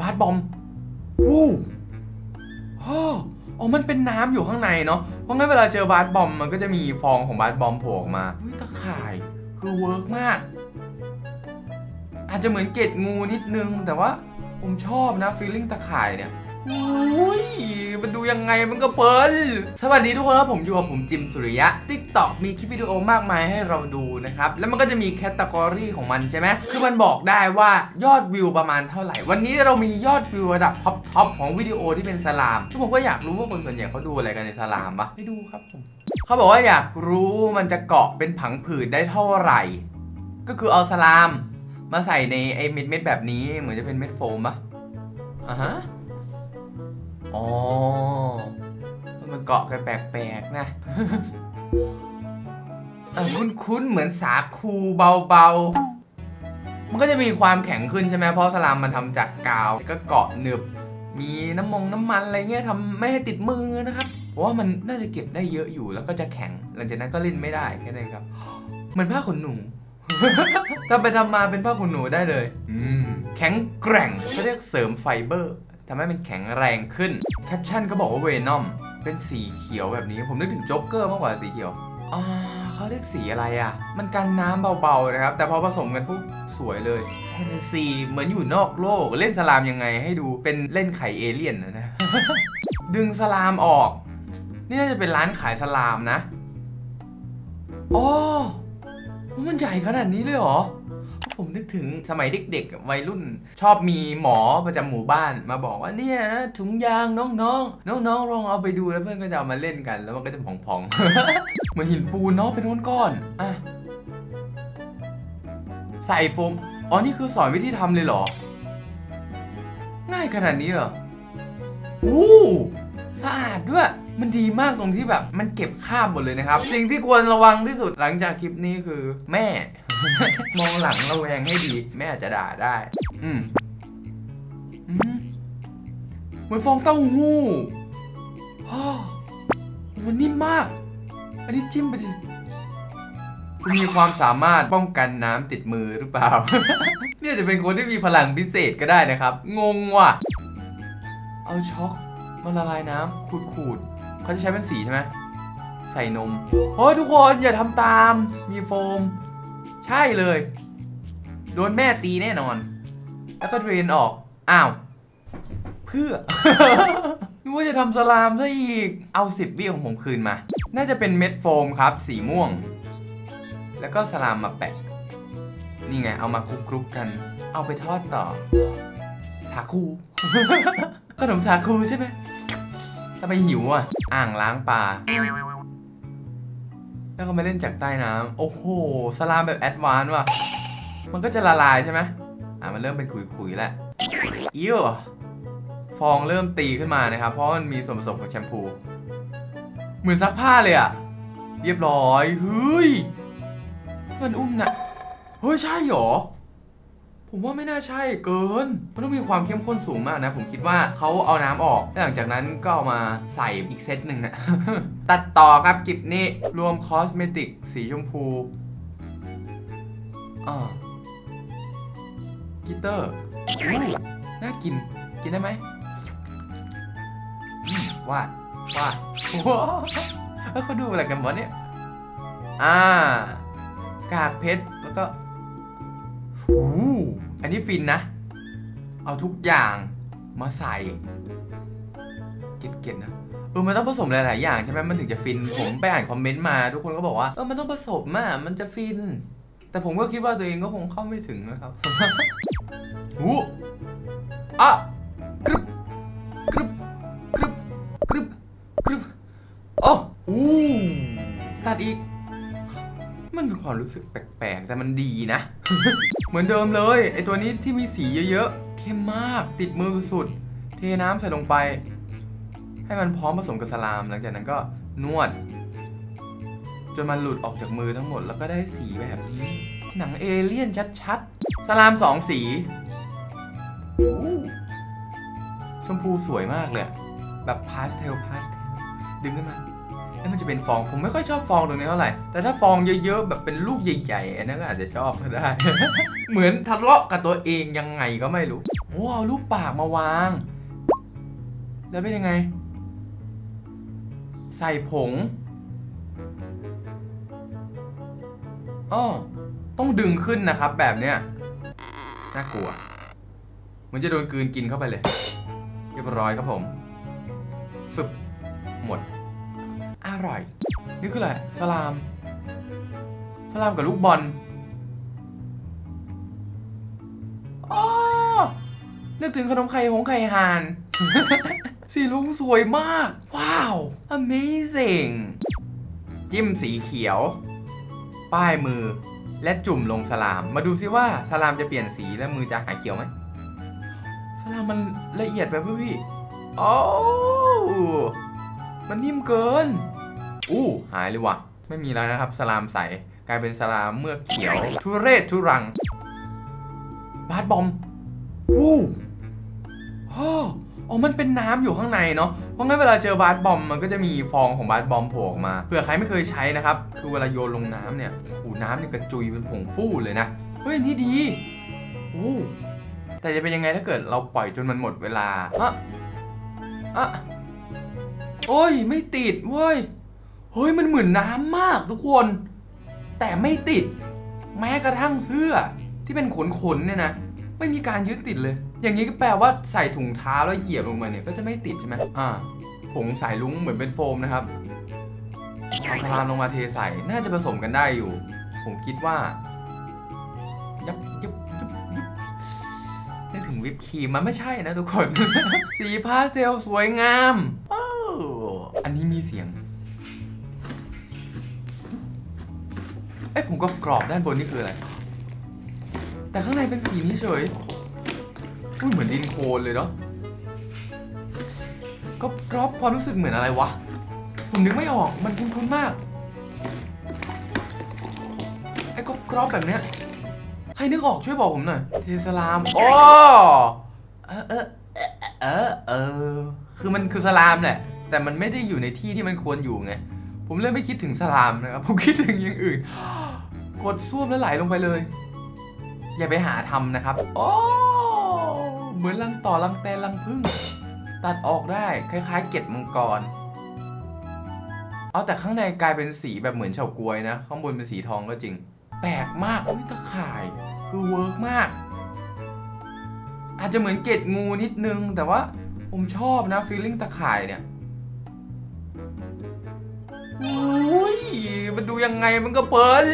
บาสบอมวู้ฮ่ออ๋อ มันเป็นน้ำอยู่ข้างในเนาะ เพราะงั้นเวลาเจอบาสบอมมันก็จะมีฟองของบาสบอมโผล่ออกมาอุ้ยตะข่ายคือเวิร์กมาก อาจจะเหมือนเกล็ดงูนิดนึง แต่ว่าผมชอบนะฟีลลิ่งตะข่ายเนี่ย อุ้ยมันดูยังไงมันก็เพลินสวัสดีทุกคนครับผมอยู่กับผมจิมสุริยะ TikTok มีคลิปวิดีโอมากมายให้เราดูนะครับ แล้วมันก็จะมีแคตตากรีของมันใช่ไหมคือมันบอกได้ว่ายอดวิวประมาณเท่าไหร่ วันนี้เรามียอดวิวระดับท็อปทอปของวิดีโอที่เป็นสลามทุกผมก็อยากรู้ว่าคนส่วนใหญ่เขาดูอะไรกันในสลามปะไปดูครับผมเขาบอกว่าอยากรู้มันจะเกาะเป็นผังผืดได้เท่าไหร่ ก็คือเอาสลาม มาใส่ในไอ้เม็ดเม็ดแบบนี้เหมือนจะเป็นเม็ดโฟมปะอะฮะ อ๋อ มันเกาะกันแปลกๆนะ เออคุ้นๆเหมือนสาคูเบาๆ มันก็จะมีความแข็งขึ้นใช่ไหมเพราะสลามมันทำจากกาว ก็เกาะหนึบ มีน้ำมงน้ำมันอะไรเงี้ยทำไม่ให้ติดมือนะครับเพราะว่ามันน่าจะเก็บได้เยอะอยู่แล้วก็จะแข็ง หลังจากนั้นก็เล่นไม่ได้แค่นั้นครับ เหมือนผ้าขนหนู ถ้าไปทำมาเป็นผ้าขนหนูได้เลย อืม แข็งแกร่งเขาเรียกเสริมไฟเบอร์ ทำให้มันแข็งแรงขึ้น แคปชั่นก็บอกว่าเวนอมเป็นสีเขียวแบบนี้ ผมนึกถึงโจ๊กเกอร์มากกว่าสีเขียวอ่าเขาเรียกสีอะไรอะ มันกันน้ำเบาๆนะครับ แต่พอผสมกันปุ๊บสวยเลยแฟนตาซีเหมือนอยู่นอกโลก เล่นสลามยังไงให้ดูเป็นเล่นไข่เอเลี่ยนนะนะ ดึงสลามออก นี่น่าจะเป็นร้านขายสลามนะอ๋อมันใหญ่ขนาดนี้เลยเหรอ ผมนึกถึงสมัยเด็กๆวัยรุ่น ชอบมีหมอประจำหมู่บ้านมาบอกว่าเนี่ยนะถุงยางน้องๆ น้องๆลองเอาไปดูแล้วเพื่อนก็จะเอามาเล่นกัน แล้วมันก็จะพองๆเหมือนหินปูนเนาะเป็นก้อนๆอะใส่โฟมอ๋อนี่คือสอนวิธีทำเลยเหรอ ง่ายขนาดนี้เหรออู้สะอาดด้วยมันดีมากตรงที่แบบ มันเก็บคราบหมดเลยนะครับ สิ่งที่ควรระวังที่สุดหลังจากคลิปนี้คือแม่ มองหลังระแวงให้ดีแม่อาจจะด่าได้ อืมอืมเหมือนฟองเต้าหู้ฮ่ามันนิ่มมาก อันนี้จิ้มไปดิคุณมีความสามารถป้องกันน้ำติดมือหรือเปล่า เนี่ยจะเป็นคนที่มีพลังพิเศษก็ได้นะครับ งงว่ะ เอาช็อกมาละลายน้ำขูดขูดๆเขาจะใช้เป็นสีใช่ไหมใส่นมเฮ้ยทุกคนอย่าทำตาม มีโฟม ใช่เลย โดนแม่ตีแน่นอน แล้วก็เดรนออก อ้าว เพื่อนึกว่าจะทำสลามซะอีก เอาสิบวิของผมคืนมา น่าจะเป็นเม็ดโฟมครับ สีม่วง แล้วก็สลามมาแปะ นี่ไง เอามาคลุกๆกัน เอาไปทอดต่อสาคูขนมสาคูใช่ไหมทำไมหิวอะ อ่างล้างปลา แล้วก็มาเล่นจากใต้น้ำโอ้โห สลามแบบแอดวานซ์ว่ะ มันก็จะละลายใช่ไหมอะ มันเริ่มเป็นขุยๆแล้วอิ้วฟองเริ่มตีขึ้นมานะครับ เพราะมันมีส่วนผสมของแชมพู เหมือนซักผ้าเลยอะเรียบร้อย เฮ้ย มันอุ้มนะเฮ้ย ใช่หรอ ผมว่าไม่น่าใช่เกิน มันต้องมีความเข้มข้นสูงมากนะ ผมคิดว่าเขาเอาน้ำออกแล้วหลังจากนั้นก็เอามาใส่อีกเซตหนึ่งนะตัดต่อครับกิบนี้รวมคอสเมติกสีชมพูอ่ากิเตอร์น่ากิน กินได้ไหมวาดวาดว้าวเอ้ยเขาดูอะไรกันวะเนี่ย อ่า กากเพชรแล้วก็ อู้อันนี้ฟินนะ เอาทุกอย่างมาใส่เก็ตๆนะเออมันต้องผสมหลาย ๆ อย่างใช่ไหมมันถึงจะฟิน ผมไปอ่านคอมเมนต์มา ทุกคนก็บอกว่า เออ มันต้องผสมอะ มันจะฟิน แต่ผมก็คิดว่าตัวเองก็คงเข้าไม่ถึงนะครับหูอะกรึบกรึบกรึบกรึบกรึบโอ้อู้ตัดอีก มันเป็นความรู้สึกแปลกๆ แต่มันดีนะ เหมือนเดิมเลยไอตัวนี้ที่มีสีเยอะๆ เข้มมากติดมือสุดเทน้ำใส่ลงไป ให้มันพร้อมผสมกับสลาม หลังจากนั้นก็นวด จนมันหลุดออกจากมือทั้งหมดแล้วก็ได้สีแบบนี้ หนังเอเลี่ยนชัดๆ สลามสองสี ชมพูสวยมากเลย แบบพาสเทลพาสเทลดึงขึ้นมา แล้มันจะเป็นฟองผมไม่ค่อยชอบฟองตรงนี้เท่าไหร่แต่ถ้าฟองเยอะๆแบบเป็นลูกใหญ่ๆอันนั้นก็อาจจะชอบก็ได้ เหมือนทะเลาะกับตัวเองยังไงก็ไม่รู้โอ้เอารูปปากมาวาง แล้วเป็นยังไง ใส่ผงอ้อต้องดึงขึ้นนะครับแบบเนี้ยน่ากลัวเหมือนจะโดนกืนกินเข้าไปเลย เรียบร้อยครับผมฟึบหมด ร่อย นี่คืออะไร สลาม สลามกับลูกบอลอ๋อนึกถึงขนมไข่หงไข่ห่าน สีลุงสวยมาก ว้าว amazing จิ้มสีเขียว ป้ายมือ และจุ่มลงสลาม มาดูซิว่าสลามจะเปลี่ยนสีและมือจะหายเขียวไหมสลามมันละเอียดไปป่ะพี่ โอ้วมันนิ่มเกิน อู้หายเลยว่ะ ไม่มีแล้วนะครับสลามใส กลายเป็นสลามเมือกเขียว ทุเรศทุรัง บาสบอมวู้ฮ่ออ๋อ มันเป็นน้ำอยู่ข้างในเนาะ เพราะงั้นเวลาเจอบาสบอมมันก็จะมีฟองของบาสบอมโผล่ออกมา เผื่อใครไม่เคยใช้นะครับ คือเวลาโยนลงน้ำเนี่ยโอ้น้ำเนี่ยกระจุยเป็นผงฟู่เลยนะ เฮ้ย นี่ดีโอ้แต่จะเป็นยังไงถ้าเกิดเราปล่อยจนมันหมดเวลาอะอะโอ้ย ไม่ติดเว้ย เฮ้ยมันเหมือนน้ำมากทุกคน แต่ไม่ติด แม้กระทั่งเสื้อที่เป็นขนๆเนี่ยนะไม่มีการยึดติดเลย อย่างนี้ก็แปลว่าใส่ถุงเท้าแล้วเหยียบลงมาเนี่ยก็จะไม่ติดใช่ไหมอ่าผงสายลุ้งเหมือนเป็นโฟมนะครับเอาสลามลงมาเทใส่น่าจะผสมกันได้อยู่ ผมคิดว่ายับยับยับยับนึกถึงวิปครีมมันไม่ใช่นะทุกคน สีพาสเทลสวยงามออันนี้มีเสียง ผมก็กรอบด้านบนนี่คืออะไร แต่ข้างในเป็นสีนี้เฉยอุ้ยเหมือนดินโคลนเลยเนาะก็กรอบความรู้สึกเหมือนอะไรวะ ผมนึกไม่ออก มันคุ้นๆมาก ไอ้ก็กรอบแบบเนี้ย ใครนึกออกช่วยบอกผมหน่อย เทสลามอ๋อเออเออเออเออ คือมันคือสลามแหละ แต่มันไม่ได้อยู่ในที่ที่มันควรอยู่ไง ผมเลยไม่คิดถึงสลามนะครับ ผมคิดถึงอย่างอื่น กดซ่วมแล้วไหลลงไปเลย อย่าไปหาทำนะครับ โอ้เหมือนลังต่อลังแตนลังพึ่ง ตัดออกได้คล้ายๆ เกล็ดมังกร เอาแต่ข้างในกลายเป็นสีแบบเหมือนเฉาก๊วยนะ ข้างบนเป็นสีทองก็จริง แปลกมากอุ้ยตะข่าย คือเวิร์กมาก อาจจะเหมือนเกล็ดงูนิดนึง แต่ว่าผมชอบนะฟีลลิ่งตะข่ายเนี่ย มันดูยังไงมันก็เพลิน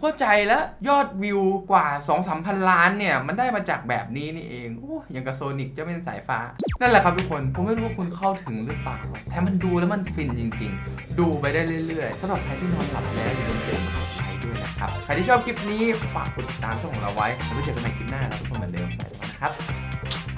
เข้าใจแล้วยอดวิวกว่า 2 3พันล้านเนี่ย มันได้มาจากแบบนี้นี่เองโอ้ยังกับโซนิกจะเป็นสายฟ้า นั่นแหละครับทุกคน ผมไม่รู้ว่าคุณเข้าถึงหรือเปล่าแต่มันดูแล้วมันฟินจริงๆ ดูไปได้เรื่อยๆสำหรับใครที่นอนหลับแล้วอย่าลืมเตือนกดไลค์ด้วยนะครับ ใครที่ชอบคลิปนี้ฝากกดติดตามช่องของเราไว้แล้วไว้เจอกันใหม่คลิปหน้าแล้วทุกคนเหมือนเดิมไปแล้วนะครับ